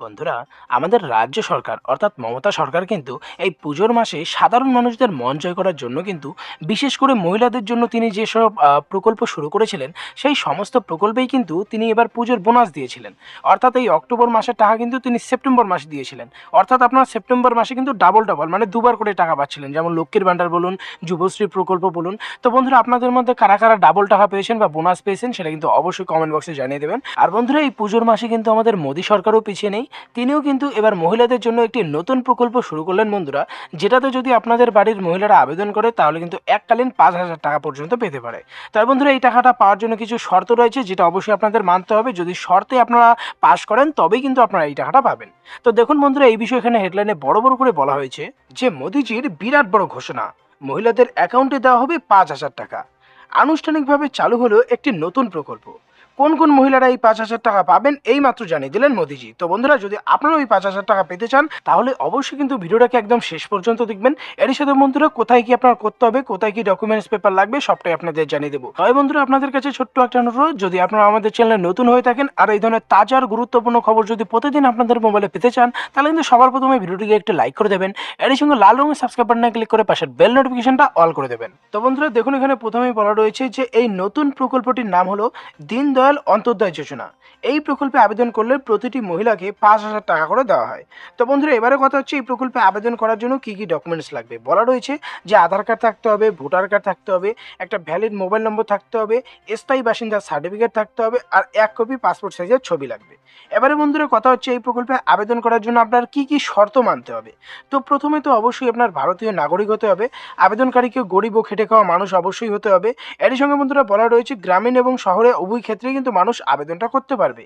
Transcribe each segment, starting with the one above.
বন্ধুরা, আমাদের রাজ্য সরকার, অর্থাৎ মমতা সরকার কিন্তু এই পুজোর মাসে সাধারণ মানুষদের মন জয় করার জন্য কিন্তু বিশেষ করে মহিলাদের জন্য তিনি যেসব প্রকল্প শুরু করেছিলেন, সেই সমস্ত প্রকল্পেই কিন্তু তিনি এবার পুজোর বোনাস দিয়েছিলেন। অর্থাৎ এই অক্টোবর মাসের টাকা কিন্তু তিনি সেপ্টেম্বর মাসে দিয়েছিলেন। অর্থাৎ আপনার সেপ্টেম্বর মাসে কিন্তু ডাবল ডাবল মানে দুবার করে টাকা পাচ্ছিলেন। যেমন লক্ষ্মীর ভাণ্ডার বলুন, যুবশ্রী প্রকল্প বলুন। তো বন্ধুরা, আপনাদের মধ্যে কারা কারা ডাবল টাকা পেয়েছেন বা বোনাস পেয়েছেন, সেটা কিন্তু অবশ্যই কমেন্ট বক্সে জানিয়ে দেবেন। আর বন্ধুরা, এই পুজোর মাসে কিন্তু আমাদের মোদী সরকারও পিছিয়ে নেই। তিনিও কিন্তু এবার মহিলাদের জন্য একটি নতুন প্রকল্প শুরু করলেন বন্ধুরা, যেটাতে যদি আপনাদের বাড়ির মহিলারা আবেদন করে তাহলে কিন্তু এককালীন পাঁচ হাজার টাকা পর্যন্ত পেতে পারে। তাই বন্ধুরা, এই টাকাটা পাওয়ার জন্য কিছু শর্ত রয়েছে যেটা অবশ্যই আপনাদের মানতে হবে। যদি শর্তে আপনারা পাস করেন, তবেই কিন্তু আপনারা এই টাকাটা পাবেন। তো দেখুন বন্ধুরা, এই বিষয়ে এখানে হেডলাইনে বড় বড় করে বলা হয়েছে যে মোদিজির বিরাট বড় ঘোষণা, মহিলাদের অ্যাকাউন্টে দেওয়া হবে পাঁচ হাজার টাকা। আনুষ্ঠানিকভাবে চালু হলো একটি নতুন প্রকল্প। কোন কোন মহিলারা এই পাঁচ হাজার টাকা পাবেন এই মাত্র জানিয়ে দিলেন মোদিজি। তো বন্ধুরা, যদি আপনারা ওই পাঁচ হাজার টাকা পেতে চান, তাহলে অবশ্যই কিন্তু ভিডিওটাকে একদম শেষ পর্যন্ত দেখবেন। এর সাথে বন্ধুরা, কোথায় কি আপনার করতে হবে, কোথায় কি ডকুমেন্টস পেপার লাগবে, সবটাই আপনাদের জানিয়ে দেবো। তবে বন্ধুরা, আপনাদের কাছে ছোট্ট একটা অনুরোধ, যদি আপনারা আমাদের চ্যানেলে নতুন হয়ে থাকেন আর এই ধরনের তাজা আর গুরুত্বপূর্ণ খবর যদি প্রতিদিন আপনাদের মোবাইলে পেতে চান, তাহলে কিন্তু সবার প্রথমে ভিডিওটিকে একটু লাইক করে দেবেন। এর সঙ্গে লাল রঙের সাবস্ক্রাইব বাটনে ক্লিক করে পাশের বেল নোটিফিকেশনটা অল করে দেবেন। তো বন্ধুরা, দেখুন এখানে প্রথমেই বলা রয়েছে যে, এই নতুন প্রকল্পটির নাম হলো দীনদয়াল অন্তর্দয় যোজনা। এই প্রকল্পে আবেদন করলে প্রতিটি মহিলাকে পাঁচ হাজার টাকা করে দেওয়া হয়। তো বন্ধুরা এবারে কথা হচ্ছে, এই প্রকল্পে আবেদন করার জন্য কী কী ডকুমেন্টস লাগবে? বলা রয়েছে যে আধার কার্ড থাকতে হবে, ভোটার কার্ড থাকতে হবে, একটা ভ্যালিড মোবাইল নম্বর থাকতে হবে, স্থায়ী বাসিন্দার সার্টিফিকেট থাকতে হবে, আর এক কপি পাসপোর্ট সাইজের ছবি লাগবে। এবারে বন্ধুরা, কথা হচ্ছে, এই প্রকল্পে আবেদন করার জন্য আপনার কি কি শর্ত মানতে হবে? তো প্রথমে তো অবশ্যই আপনার ভারতীয় নাগরিক হতে হবে, আবেদনকারীকে গরিব ও খেটে খাওয়া মানুষ অবশ্যই হতে হবে। এরই সঙ্গে বন্ধুরা, বলা রয়েছে, গ্রামীণ এবং শহরে উভয় ক্ষেত্রেই কিন্তু মানুষ আবেদনটা করতে পারবে।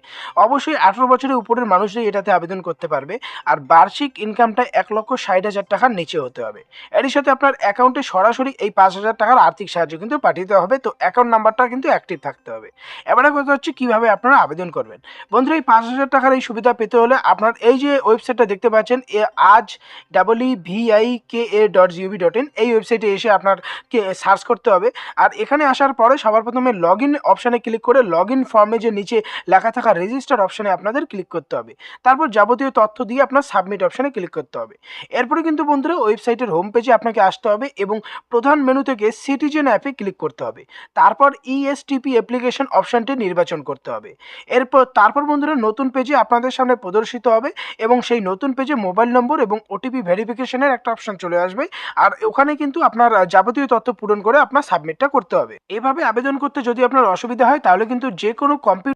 অবশ্যই আঠারো বছরের উপরের মানুষরাই এটাতে আবেদন করতে পারবে, আর বার্ষিক ইনকামটা এক লক্ষ ষাট হাজার টাকার নিচে হতে হবে। এরই সাথে আপনার অ্যাকাউন্টে সরাসরি এই পাঁচ হাজার টাকার আর্থিক সাহায্য কিন্তু পাঠিয়ে হবে, তো অ্যাকাউন্ট নাম্বারটা কিন্তু অ্যাক্টিভ থাকতে হবে। এবারে কথা হচ্ছে, কীভাবে আপনারা আবেদন করবেন? বন্ধুরা, এই পাঁচ হাজার টাকার এই সুবিধা পেতে হলে আপনার এই যে ওয়েবসাইটটা দেখতে পাচ্ছেন, এ আজ double E V I K A dot gov dot in এই ওয়েবসাইটে এসে আপনারকে সার্চ করতে হবে। আর এখানে আসার পরে সবার প্রথমে লগ ইন অপশানে ক্লিক করে লগ ইন ফর্মে যে নিচে লেখা থাকা রেজিস্টার অপশানে আপনাদের ক্লিক করতে হবে। তারপর যাবতীয় তথ্য দিয়ে আপনার সাবমিট অপশানে ক্লিক করতে হবে। এরপরে কিন্তু বন্ধুরা ওয়েবসাইটের হোম পেজে আপনাকে আসতে হবে এবং প্রধান মেনু থেকে সিটিজেন অ্যাপে ক্লিক করতে হবে। তারপর ইএসটিপি অ্যাপ্লিকেশন অপশানটি নির্বাচন করতে হবে। এরপর, তারপর বন্ধুরা নতুন পেজে আপনাদের সামনে প্রদর্শিত হবে এবং সেই নতুন পেজে মোবাইল নম্বর এবং ওটিপি ভেরিফিকেশনের একটা অপশান চলে আসবে। আর ওখানে কিন্তু আপনার যাবতীয় তথ্য পূরণ করে আপনার সাবমিটটা করতে হবে। এভাবে আবেদন করতে যদি আপনার অসুবিধা হয়, তাহলে কিন্তু কোনো কম্পিউটার